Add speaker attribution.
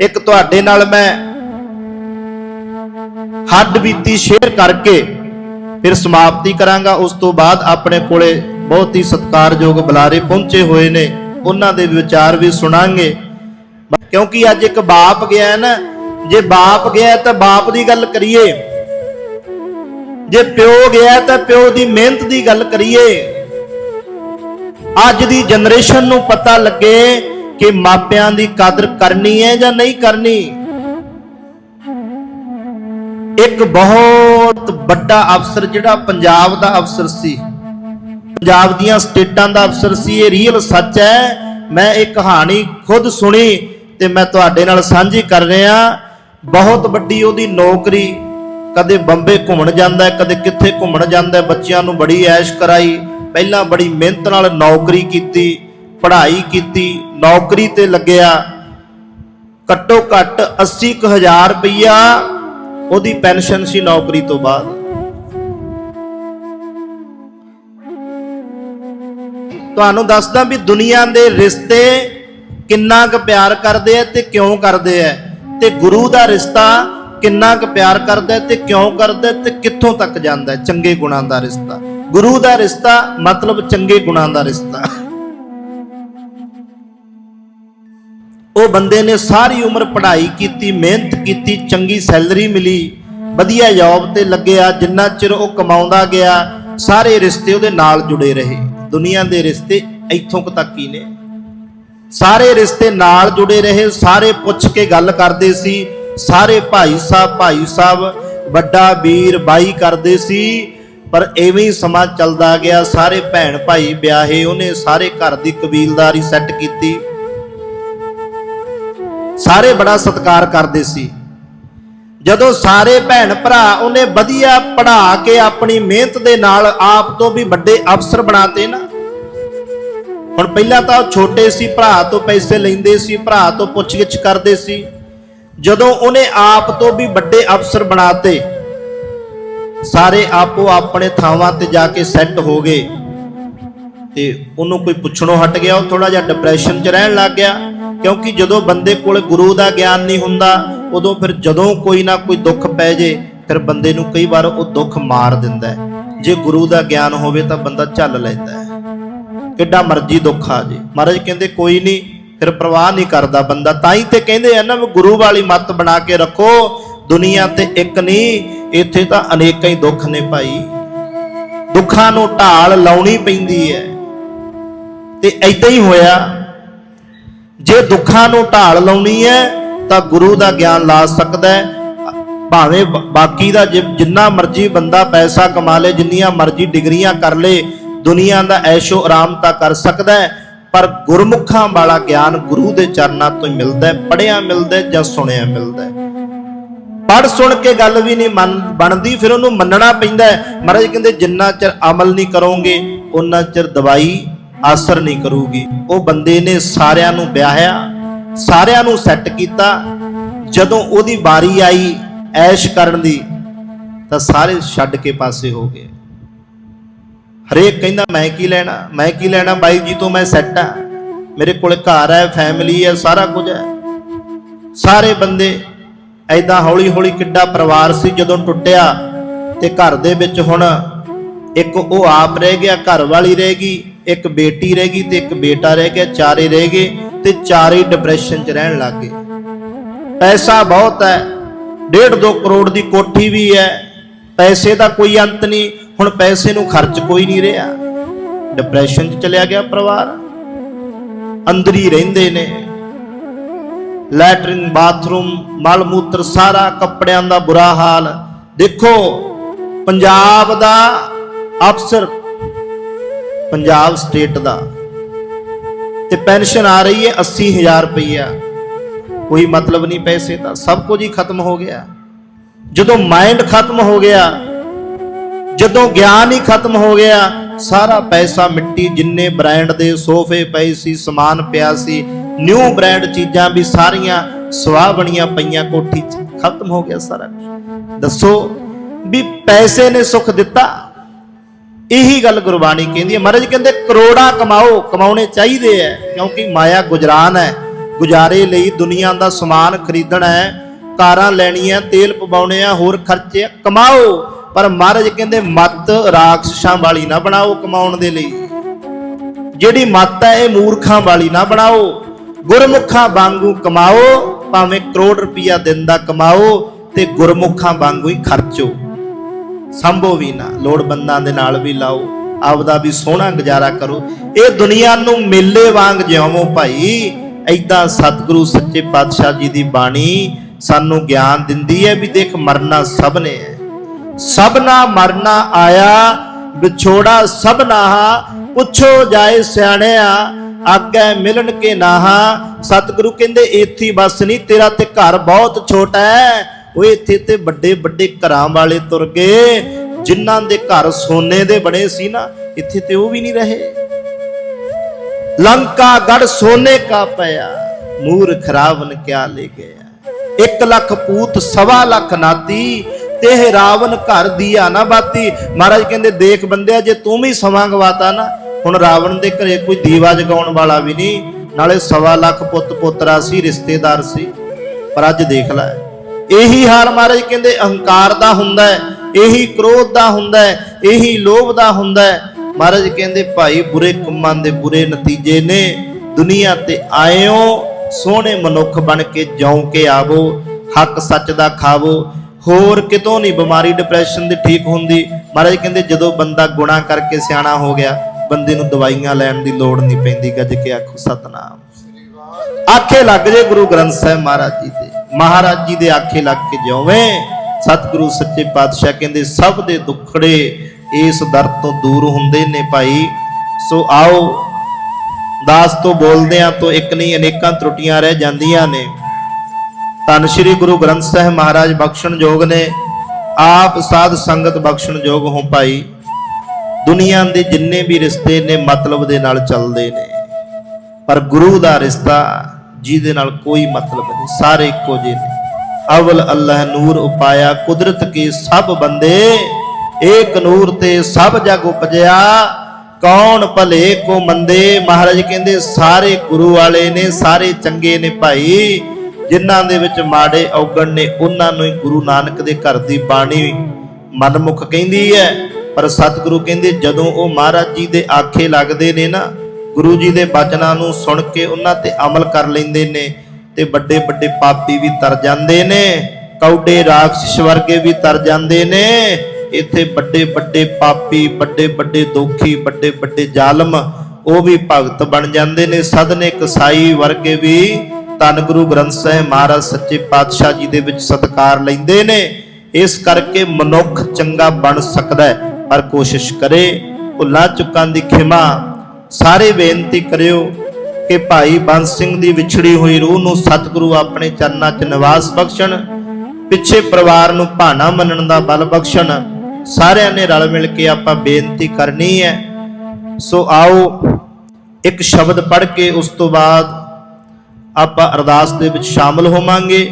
Speaker 1: ਇੱਕ ਤੁਹਾਡੇ ਨਾਲ ਮੈਂ ਹੱਡ ਬੀਤੀ ਸ਼ੇਅਰ ਕਰਕੇ ਫਿਰ ਸਮਾਪਤੀ ਕਰਾਂਗਾ। ਉਸ ਤੋਂ ਬਾਅਦ ਆਪਣੇ ਕੋਲੇ ਬਹੁਤ ਹੀ ਸਤਿਕਾਰਯੋਗ ਬੁਲਾਰੇ ਪਹੁੰਚੇ ਹੋਏ ਨੇ। ਉਹਨਾਂ ਦੇ ਵਿਚਾਰ ਵੀ ਸੁਣਾਂਗੇ। ਕਿਉਂਕਿ ਅੱਜ ਇੱਕ ਬਾਪ ਗਿਆ ਨਾ। ਜੇ ਬਾਪ ਗਿਆ ਤਾਂ ਬਾਪ ਦੀ ਗੱਲ ਕਰੀਏ। ਜੇ ਪਿਓ ਗਿਆ ਤਾਂ ਪਿਓ ਦੀ ਮਿਹਨਤ ਦੀ ਗੱਲ ਕਰੀਏ। ਅੱਜ ਦੀ ਜਨਰੇਸ਼ਨ ਨੂੰ ਪਤਾ ਲੱਗੇ ਕਿ ਮਾਪਿਆਂ ਦੀ ਕਦਰ ਕਰਨੀ ਹੈ ਜਾਂ ਨਹੀਂ ਕਰਨੀ? ਇੱਕ ਬਹੁਤ ਵੱਡਾ ਅਫਸਰ ਜਿਹੜਾ ਪੰਜਾਬ ਦਾ ਅਫਸਰ ਸੀ, ਪੰਜਾਬ ਦੀਆਂ ਸਟੇਟਾਂ ਦਾ ਅਫਸਰ ਸੀ, ਇਹ ਰੀਅਲ ਸੱਚ ਹੈ। ਮੈਂ ਇਹ ਕਹਾਣੀ ਖੁਦ ਸੁਣੀ ਤੇ ਮੈਂ ਤੁਹਾਡੇ ਨਾਲ ਸਾਂਝੀ ਕਰ ਰਿਹਾ। ਬਹੁਤ ਵੱਡੀ ਉਹਦੀ ਨੌਕਰੀ, ਕਦੇ ਬੰਬੇ ਘੁੰਮਣ ਜਾਂਦਾ, ਕਦੇ ਕਿੱਥੇ ਘੁੰਮਣ ਜਾਂਦਾ, ਬੱਚਿਆਂ ਨੂੰ ਬੜੀ ਐਸ਼ ਕਰਾਈ, ਪਹਿਲਾਂ ਬੜੀ ਮਿਹਨਤ ਨਾਲ ਨੌਕਰੀ ਕੀਤੀ ਪੜ੍ਹਾਈ ਕੀਤੀ, ਨੌਕਰੀ ਤੇ ਲੱਗਿਆ, ਘੱਟੋ ਘੱਟ 80000 ਰੁਪਈਆ ਉਹਦੀ ਪੈਨਸ਼ਨ ਸੀ ਨੌਕਰੀ ਤੋਂ ਬਾਅਦ। ਤੁਹਾਨੂੰ ਦੱਸਦਾ ਵੀ ਦੁਨੀਆ ਦੇ ਰਿਸ਼ਤੇ ਕਿੰਨਾ ਕੁ ਪਿਆਰ ਕਰਦੇ ਆ ਤੇ ਕਿਉਂ ਕਰਦੇ ਆ ਤੇ ਗੁਰੂ ਦਾ ਰਿਸ਼ਤਾ ਕਿੰਨਾ ਕੁ ਪਿਆਰ ਕਰਦਾ ਤੇ ਕਿਉਂ ਕਰਦਾ ਤੇ ਕਿੱਥੋਂ ਤੱਕ ਜਾਂਦਾ, ਚੰਗੇ ਗੁਣਾਂ ਦਾ ਰਿਸ਼ਤਾ। ਗੁਰੂ ਦਾ ਰਿਸ਼ਤਾ ਮਤਲਬ ਚੰਗੇ ਗੁਣਾਂ ਦਾ ਰਿਸ਼ਤਾ। ਉਹ ਬੰਦੇ ਨੇ ਸਾਰੀ ਉਮਰ ਪੜ੍ਹਾਈ ਕੀਤੀ, ਮਿਹਨਤ ਕੀਤੀ, ਚੰਗੀ ਸੈਲਰੀ ਮਿਲੀ, ਵਧੀਆ ਜੌਬ ਤੇ ਲੱਗਿਆ, ਜਿੰਨਾ ਚਿਰ ਉਹ ਕਮਾਉਂਦਾ ਗਿਆ, ਸਾਰੇ ਰਿਸ਼ਤੇ ਉਹਦੇ ਨਾਲ ਜੁੜੇ ਰਹੇ। ਦੁਨੀਆ ਦੇ ਰਿਸ਼ਤੇ ਇੱਥੋਂ ਤੱਕ ਹੀ ਨੇ। ਸਾਰੇ ਰਿਸ਼ਤੇ ਨਾਲ ਜੁੜੇ ਰਹੇ, ਸਾਰੇ ਪੁੱਛ ਕੇ ਗੱਲ ਕਰਦੇ ਸੀ, ਸਾਰੇ ਭਾਈ ਸਾਹਿਬ ਭਾਈ ਸਾਹਿਬ, ਵੱਡਾ ਵੀਰ, ਬਾਈ ਕਰਦੇ ਸੀ, ਪਰ ਐਵੇਂ ਹੀ ਸਮਾਂ ਚੱਲਦਾ ਗਿਆ, ਸਾਰੇ ਭੈਣ ਭਾਈ ਵਿਆਹੇ, ਉਹਨੇ ਸਾਰੇ ਘਰ ਦੀ ਕਬੀਲਦਾਰੀ ਸੈੱਟ ਕੀਤੀ। ਸਾਰੇ ਬੜਾ ਸਤਿਕਾਰ ਕਰਦੇ ਸੀ। ਜਦੋਂ ਸਾਰੇ ਭੈਣ ਭਰਾ ਉਹਨੇ ਵਧੀਆ ਪੜ੍ਹਾ ਕੇ ਆਪਣੀ ਮਿਹਨਤ ਦੇ ਨਾਲ ਆਪ ਤੋਂ ਵੀ ਵੱਡੇ ਅਫਸਰ ਬਣਾਤੇ ਨਾ। ਹੁਣ ਪਹਿਲਾਂ ਤਾਂ ਉਹ ਛੋਟੇ ਸੀ, ਭਰਾ ਤੋਂ ਪੈਸੇ ਲੈਂਦੇ ਸੀ, ਭਰਾ ਤੋਂ ਪੁੱਛਗਿੱਛ ਕਰਦੇ ਸੀ। ਜਦੋਂ ਉਹਨੇ ਆਪ ਤੋਂ ਵੀ ਵੱਡੇ ਅਫਸਰ ਬਣਾਤੇ, ਸਾਰੇ ਆਪੋ ਆਪਣੇ ਥਾਵਾਂ ਤੇ ਜਾ ਕੇ ਸੈੱਟ ਹੋ ਗਏ। ਤੇ ਉਹਨੂੰ ਕੋਈ ਪੁੱਛਣੋਂ ਹਟ ਗਿਆ, ਉਹ ਥੋੜਾ ਜਿਹਾ ਡਿਪਰੈਸ਼ਨ 'ਚ ਰਹਿਣ ਲੱਗ ਗਿਆ। ਕਿਉਂਕਿ ਜਦੋਂ ਬੰਦੇ ਕੋਲ ਗੁਰੂ ਦਾ ਗਿਆਨ ਨਹੀਂ ਹੁੰਦਾ, ਉਦੋਂ ਫਿਰ ਜਦੋਂ ਕੋਈ ਨਾ ਕੋਈ ਦੁੱਖ ਪੈ ਜੇ, ਫਿਰ ਬੰਦੇ ਨੂੰ ਕਈ ਵਾਰ ਉਹ ਦੁੱਖ ਮਾਰ ਦਿੰਦਾ ਹੈ। ਜੇ ਗੁਰੂ ਦਾ ਗਿਆਨ ਹੋਵੇ ਤਾਂ ਬੰਦਾ ਝੱਲ ਲੈਂਦਾ ਹੈ। ਕਿੱਡਾ ਮਰਜ਼ੀ ਦੁੱਖ ਆ ਜੇ। ਮਹਾਰਾਜ ਕਹਿੰਦੇ, ਕੋਈ ਨਹੀਂ, ਫਿਰ ਪ੍ਰਵਾਹ ਨਹੀਂ ਕਰਦਾ ਬੰਦਾ। ਤਾਂ ਹੀ ਤੇ ਕਹਿੰਦੇ ਆ ਨਾ, ਵੀ ਗੁਰੂ ਵਾਲੀ ਮੱਤ ਬਣਾ ਕੇ ਰੱਖੋ, ਦੁਨੀਆ ਤੇ ਇੱਕ ਨਹੀਂ, ਇੱਥੇ ਤਾਂ ਅਨੇਕਾਂ ਹੀ ਦੁੱਖ ਨੇ ਭਾਈ। ਦੁੱਖਾਂ ਨੂੰ ਢਾਲ ਲਾਉਣੀ ਪੈਂਦੀ ਹੈ। ਤੇ ਐਦਾਂ ਹੀ ਹੋਇਆ ਜੇ ਦੁੱਖਾਂ ਨੂੰ ਢਾਲ ਲਾਉਣੀ ਹੈ, ਤਾਂ ਗੁਰੂ ਦਾ ਗਿਆਨ ਲਾ ਸਕਦਾ ਹੈ। ਭਾਵੇਂ ਬਾਕੀ ਦਾ ਜਿ- ਜਿੰਨਾ ਮਰਜ਼ੀ ਬੰਦਾ ਪੈਸਾ ਕਮਾ ਲੇ, ਜਿੰਨੀਆਂ ਮਰਜ਼ੀ ਡਿਗਰੀਆਂ ਕਰ ਲੇ, ਦੁਨੀਆ ਦਾ ਐਸ਼ੋ ਆਰਾਮ ਤਾਂ ਕਰ ਸਕਦਾ ਹੈ, ਪਰ ਗੁਰਮੁਖਾਂ ਵਾਲਾ ਗਿਆਨ ਗੁਰੂ ਦੇ ਚਰਨਾਂ ਤੋਂ ਮਿਲਦਾ ਹੈ ਪੜਿਆ ਮਿਲਦਾ ਹੈ ਜਾਂ ਸੁਣਿਆ ਮਿਲਦਾ ਹੈ। ਪੜ ਸੁਣ ਕੇ ਗੱਲ ਵੀ ਨਹੀਂ ਮੰਨ, ਬਣਦੀ, ਫਿਰ ਉਹਨੂੰ ਮੰਨਣਾ ਪੈਂਦਾ ਹੈ। ਮਹਾਰਾਜ ਕਹਿੰਦੇ, ਜਿੰਨਾ ਚਿਰ ਅਮਲ ਨਹੀਂ ਕਰੋਗੇ ਉਹਨਾਂ ਚਿਰ ਦਵਾਈ ਅਸਰ ਨਹੀਂ ਕਰੂਗੀ। ਉਹ ਬੰਦੇ ਨੇ ਸਾਰਿਆਂ ਨੂੰ ਵਿਆਹਿਆ, ਸਾਰਿਆਂ ਨੂੰ ਸੈੱਟ ਕੀਤਾ। ਜਦੋਂ ਉਹਦੀ ਵਾਰੀ ਆਈ ਐਸ਼ ਕਰਨ ਦੀ, ਤਾਂ ਸਾਰੇ ਛੱਡ ਕੇ ਪਾਸੇ ਹੋ ਗਏ। ਹਰੇਕ ਕਹਿੰਦਾ, ਮੈਂ ਕੀ ਲੈਣਾ? ਮੈਂ ਕੀ ਲੈਣਾ ਬਾਈ ਜੀ ਤੋਂ ਮੈਂ ਸੈੱਟ ਆ? ਮੇਰੇ ਕੋਲ ਘਰ ਹੈ ਫੈਮਿਲੀ ਹੈ, ਸਾਰਾ ਕੁਝ ਹੈ। ਸਾਰੇ ਬੰਦੇ ਐਦਾਂ ਹੌਲੀ ਹੌਲੀ ਕਿੱਡਾ ਪਰਿਵਾਰ ਸੀ ਜਦੋਂ ਟੁੱਟਿਆ ਤੇ ਘਰ ਦੇ ਵਿੱਚ ਹੁਣ ਇੱਕ ਉਹ ਆਪ ਰਹਿ ਗਿਆ, ਘਰ ਵਾਲੀ ਰਹਿ ਗਈ। ਇੱਕ ਬੇਟੀ ਰਹਿ ਗਈ ਤੇ ਇੱਕ ਬੇਟਾ ਰਹਿ ਗਿਆ, ਚਾਰੇ ਰਹਿ ਗਏ ਤੇ ਚਾਰੇ ਡਿਪਰੈਸ਼ਨ 'ਚ ਰਹਿਣ ਲੱਗ ਗਏ। ਪੈਸਾ ਬਹੁਤ ਹੈ 1.5 ਕਰੋੜ ਦੀ ਕੋਠੀ ਵੀ ਹੈ, ਪੈਸੇ ਦਾ ਕੋਈ ਅੰਤ ਨਹੀਂ, ਹੁਣ ਪੈਸੇ ਨੂੰ ਖਰਚ ਕੋਈ ਨਹੀਂ ਰਿਹਾ। ਡਿਪਰੈਸ਼ਨ 'ਚ ਚਲਿਆ ਗਿਆ ਪਰਿਵਾਰ, ਅੰਦਰ ਹੀ ਰਹਿੰਦੇ ਨੇ। ਲੈਟਰਿਨ, ਬਾਥਰੂਮ, ਮਲ ਮੂਤਰ, ਸਾਰਾ ਕੱਪੜਿਆਂ ਦਾ ਬੁਰਾ ਹਾਲ। ਦੇਖੋ, ਪੰਜਾਬ ਦਾ ਅਫਸਰ ਪੰਜਾਬ ਸਟੇਟ ਦਾ। ਤੇ ਪੈਨਸ਼ਨ ਆ ਰਹੀ ਹੈ 80000 ਰੁਪਈਆ। ਕੋਈ ਮਤਲਬ ਨਹੀਂ ਪੈਸੇ ਦਾ। ਸਭ ਕੁਝ ਹੀ ਖਤਮ ਹੋ ਗਿਆ। ਜਦੋਂ ਮਾਈਂਡ ਖਤਮ ਹੋ ਗਿਆ, ਜਦੋਂ ਗਿਆਨ ਹੀ ਖਤਮ ਹੋ ਗਿਆ, ਸਾਰਾ ਪੈਸਾ ਮਿੱਟੀ ਜਿੰਨੇ ਬ੍ਰਾਂਡ ਦੇ, ਸੋਫੇ ਪਏ ਸੀ, ਸਮਾਨ ਪਿਆ ਸੀ ਨਿਊ ਬ੍ਰਾਂਡ ਚੀਜ਼ਾਂ ਵੀ ਸਾਰੀਆਂ ਸਵਾਹ ਬਣੀਆਂ ਪਈਆਂ ਕੋਠੀ 'ਚ। ਖਤਮ ਹੋ ਗਿਆ ਸਾਰਾ ਕੁਝ। ਦੱਸੋ ਵੀ ਪੈਸੇ ਨੇ ਸੁੱਖ ਦਿੱਤਾ? ਇਹੀ ਗੱਲ ਗੁਰਬਾਣੀ ਕਹਿੰਦੀ ਹੈ। ਮਹਾਰਾਜ ਕਹਿੰਦੇ, ਕਰੋੜਾਂ ਕਮਾਓ, ਕਮਾਉਣੇ ਚਾਹੀਦੇ ਐ, ਕਿਉਂਕਿ ਮਾਇਆ ਗੁਜਰਾਨ ਹੈ ਗੁਜ਼ਾਰੇ ਲਈ ਦੁਨੀਆ ਦਾ ਸਮਾਨ ਖਰੀਦਣਾ ਹੈ ਕਾਰਾਂ ਲੈਣੀਆਂ, ਤੇਲ ਪਵਾਉਣੇ ਆ, ਹੋਰ ਖਰਚੇ ਕਮਾਓ। ਪਰ ਮਹਾਰਾਜ ਕਹਿੰਦੇ, ਮਤ ਰਾਖਸ਼ਾਂ ਵਾਲੀ ਨਾ ਬਣਾਓ ਕਮਾਉਣ ਦੇ ਲਈ। ਜਿਹੜੀ ਮੱਤ ਹੈ ਇਹ ਮੂਰਖਾਂ ਵਾਲੀ ਨਾ ਬਣਾਓ। ਗੁਰਮੁਖਾਂ ਵਾਂਗੂ ਕਮਾਓ, ਭਾਵੇਂ ਕਰੋੜ ਰੁਪਈਆ ਦਿਨ ਦਾ ਕਮਾਓ ਤੇ ਗੁਰਮੁਖਾਂ ਵਾਂਗੂ ਹੀ ਖਰਚੋ। ਸੰਭੋ ਵੀ ਨਾ, ਲੋੜਵੰਦਾਂ ਦੇ ਨਾਲ ਵੀ ਲਾਓ, ਆਪਦਾ ਵੀ ਸੋਹਣਾ ਗੁਜ਼ਾਰਾ ਕਰੋ। ਇਹ ਦੁਨੀਆ ਨੂੰ ਮੇਲੇ ਵਾਂਗ ਜਿਉਵੋ ਭਾਈ ਐਦਾਂ ਸਤਿਗੁਰੂ ਸੱਚੇ ਪਾਤਸ਼ਾਹ ਜੀ ਦੀ ਬਾਣੀ ਸਾਨੂੰ ਗਿਆਨ ਦਿੰਦੀ ਹੈ ਵੀ ਦੇਖ ਮਰਨਾ ਸਭ ਨੇ ਹੈ। ਸਭਨਾ ਮਰਨਾ ਆਇਆ, ਵਿਛੋੜਾ ਸਭਨਾ ਪੁੱਛੋ ਜਾਏ ਸਿਆਣਿਆ, ਆਗੇ ਮਿਲਣ ਕੇ ਨਾਹਾ। ਸਤਿਗੁਰੂ ਕਹਿੰਦੇ ਇੱਥੇ ਬਸ ਨਹੀਂ ਤੇਰਾ ਤੇ ਘਰ ਬਹੁਤ ਛੋਟਾ ਹੈ ਉਹ ਇੱਥੇ ਤੇ ਵੱਡੇ ਵੱਡੇ ਘਰਾਂ ਵਾਲੇ ਤੁਰ ਗਏ, ਜਿਨ੍ਹਾਂ ਦੇ ਘਰ ਸੋਨੇ ਦੇ ਬਣੇ ਸੀ ਨਾ, ਇੱਥੇ ਤੇ ਉਹ ਵੀ ਨਹੀਂ ਰਹੇ। ਲੰਕਾ ਗੜ ਸੋਨੇ ਕਾ ਪਿਆ ਮੂਰਖ ਰਾਵਨ ਕਿਆ ਲੈ ਗਿਆ। ਇੱਕ ਲੱਖ ਪੂਤ, ਸਵਾ ਲੱਖ ਨਾਤੀ, ਤੇ ਰਾਵਣ ਘਰ ਦੀਆ ਨਾ ਬਾਤੀ। ਮਹਾਰਾਜ ਕਹਿੰਦੇ, ਦੇਖ ਬੰਦਿਆ, ਜੇ ਤੂੰ ਵੀ ਸਮਾਂ ਗਵਾਤਾ ਨਾ, ਹੁਣ ਰਾਵਣ ਦੇ ਘਰੇ ਕੋਈ ਦੀਵਾ ਜਗਾਉਣ ਵਾਲਾ ਵੀ ਨਹੀਂ, ਨਾਲੇ ਸਵਾ ਲੱਖ ਪੁੱਤ ਪੋਤਰਾ ਸੀ, ਰਿਸ਼ਤੇਦਾਰ ਸੀ। ਪਰ ਅੱਜ ਦੇਖ ਲੈ ਇਹੀ ਹਾਲ ਮਹਾਰਾਜ ਕਹਿੰਦੇ, ਅਹੰਕਾਰ ਦਾ ਹੁੰਦਾ ਹੈ, ਇਹੀ ਕ੍ਰੋਧ ਦਾ ਹੁੰਦਾ ਹੈ, ਇਹੀ ਲੋਭ ਦਾ ਹੁੰਦਾ ਹੈ। ਮਹਾਰਾਜ ਕਹਿੰਦੇ, ਭਾਈ ਬੁਰੇ ਕੰਮਾਂ ਦੇ ਬੁਰੇ ਨਤੀਜੇ ਨੇ, ਦੁਨੀਆ ਤੇ ਆਇਓ, ਸੋਹਣੇ ਮਨੁੱਖ ਬਣ ਕੇ ਜਿਉਂ ਕੇ ਆਵੋ, ਹੱਕ ਸੱਚ ਦਾ ਖਾਵੋ। ਹੋਰ ਕਿਤੋਂ ਨਹੀਂ ਬਿਮਾਰੀ ਡਿਪਰੈਸ਼ਨ ਦੀ ਠੀਕ ਹੁੰਦੀ। ਮਹਾਰਾਜ ਕਹਿੰਦੇ, ਜਦੋਂ ਬੰਦਾ ਗੁਨਾਹ ਕਰਕੇ ਸਿਆਣਾ ਹੋ ਗਿਆ, ਬੰਦੇ ਨੂੰ ਦਵਾਈਆਂ ਲੈਣ ਦੀ ਲੋੜ ਨਹੀਂ ਪੈਂਦੀ। ਗੱਜ ਕੇ ਆਖੋ, ਸਤਨਾਮ। ਆਖੇ ਲੱਗ ਜੇ ਗੁਰੂ ਗ੍ਰੰਥ ਸਾਹਿਬ ਮਹਾਰਾਜ ਜੀ ਦੇ। ਮਹਾਰਾਜ ਜੀ ਦੇ ਆਖੇ ਲੱਗ ਕੇ ਜਿਉਵੇਂ, ਸਤਿਗੁਰੂ ਸੱਚੇ ਪਾਤਸ਼ਾਹ ਕਹਿੰਦੇ, ਸਭ ਦੇ ਦੁੱਖੜੇ ਇਸ ਦਰ ਤੋਂ ਦੂਰ ਹੁੰਦੇ ਨੇ ਭਾਈ। ਸੋ ਆਓ, ਦਾਸ ਤੋਂ ਬੋਲਦੇ ਆ ਤੋਂ ਇੱਕ ਨਹੀਂ, ਅਨੇਕਾਂ ਤਰੁੱਟੀਆਂ ਰਹਿ ਜਾਂਦੀਆਂ ਨੇ। ਧੰਨ ਸ਼੍ਰੀ ਗੁਰੂ ਗ੍ਰੰਥ ਸਾਹਿਬ ਮਹਾਰਾਜ ਬਖਸ਼ਣ ਯੋਗ ਨੇ। ਆਪ ਸਾਧ ਸੰਗਤ ਬਖਸ਼ਣ ਯੋਗ ਹੋ ਭਾਈ। ਦੁਨੀਆ ਦੇ ਜਿੰਨੇ ਵੀ ਰਿਸ਼ਤੇ ਨੇ, ਮਤਲਬ ਦੇ ਨਾਲ ਚੱਲਦੇ ਨੇ। ਪਰ ਗੁਰੂ ਦਾ ਰਿਸ਼ਤਾ ਜਿਹਦੇ ਨਾਲ ਕੋਈ ਮਤਲਬ ਨਹੀਂ, ਸਾਰੇ ਇੱਕੋ ਜਿਹੇ ਨੇ। ਅਵਲ ਅੱਲਾਹ ਨੂਰ ਉਪਾਇਆ, ਕੁਦਰਤ ਕੇ ਸਭ ਬੰਦੇ, ਏਕ ਨੂਰ ਤੇ ਸਭ ਜਗ ਉਪਜਿਆ। ਕੌਣ ਭਲੇ, ਕੋ ਮੰਦੇ? ਮਹਾਰਾਜ ਕਹਿੰਦੇ, ਸਾਰੇ ਗੁਰੂ ਵਾਲੇ ਨੇ, ਸਾਰੇ ਚੰਗੇ ਨੇ ਭਾਈ। ਜਿਨ੍ਹਾਂ ਦੇ ਵਿੱਚ ਮਾੜੇ ਔਗਣ ਨੇ, ਉਹਨਾਂ ਨੂੰ ਹੀ ਗੁਰੂ ਨਾਨਕ ਦੇ ਘਰ ਦੀ ਬਾਣੀ ਮਨਮੁਖ ਕਹਿੰਦੀ ਹੈ। ਪਰ ਸਤਿਗੁਰੂ ਕਹਿੰਦੇ, ਜਦੋਂ ਉਹ ਮਹਾਰਾਜ ਜੀ ਦੇ ਆਖੇ ਲੱਗਦੇ ਨੇ ਨਾ ਗੁਰੂ ਜੀ ਦੇ ਬਚਨਾਂ ਨੂੰ ਸੁਣ ਕੇ ਉਹਨਾਂ ਤੇ ਅਮਲ ਕਰ ਲੈਂਦੇ ਨੇ ਤੇ ਵੱਡੇ ਵੱਡੇ ਪਾਪੀ ਵੀ ਤਰ ਜਾਂਦੇ ਨੇ, ਕੌਡੇ ਰਾਖਸ਼ ਵਰਗੇ ਵੀ ਤਰ ਜਾਂਦੇ ਨੇ। ਇੱਥੇ ਵੱਡੇ ਵੱਡੇ ਪਾਪੀ, ਵੱਡੇ ਵੱਡੇ ਦੋਖੀ, ਵੱਡੇ ਵੱਡੇ ਜ਼ਾਲਮ, ਉਹ ਵੀ ਭਗਤ ਬਣ ਜਾਂਦੇ ਨੇ। ਸਦਨੇ ਕਸਾਈ ਵਰਗੇ ਵੀ ਧੰਨ ਗੁਰੂ ਗ੍ਰੰਥ ਸਾਹਿਬ ਮਹਾਰਾਜ ਸੱਚੇ ਪਾਤਸ਼ਾਹ ਜੀ ਦੇ ਵਿੱਚ ਸਤਕਾਰ ਲੈਂਦੇ ਨੇ। ਇਸ ਕਰਕੇ ਮਨੁੱਖ ਚੰਗਾ ਬਣ ਸਕਦਾ ਹੈ, ਪਰ ਕੋਸ਼ਿਸ਼ ਕਰੇ। ਭੁੱਲਾਂ ਚੁੱਕਾਂ ਦੀ ਖਿਮਾ ਸਾਰੇ ਬੇਨਤੀ ਕਰਿਓ ਕਿ ਭਾਈ ਬੰਸ ਸਿੰਘ ਦੀ ਵਿਛੜੀ ਹੋਈ ਰੂਹ ਨੂੰ ਸਤਿਗੁਰੂ ਆਪਣੇ ਚਰਨਾਂ 'ਚ ਨਿਵਾਸ ਬਖਸ਼ਣ, ਪਿੱਛੇ ਪਰਿਵਾਰ ਨੂੰ ਭਾਣਾ ਮੰਨਣ ਦਾ ਬਲ ਬਖਸ਼ਣ। ਸਾਰਿਆਂ ਨੇ ਰਲ ਮਿਲ ਕੇ ਆਪਾਂ ਬੇਨਤੀ ਕਰਨੀ ਹੈ। ਸੋ ਆਓ ਇੱਕ ਸ਼ਬਦ ਪੜ੍ਹ ਕੇ ਉਸ ਤੋਂ ਬਾਅਦ ਆਪਾਂ ਅਰਦਾਸ ਦੇ ਵਿੱਚ ਸ਼ਾਮਲ ਹੋਵਾਂਗੇ।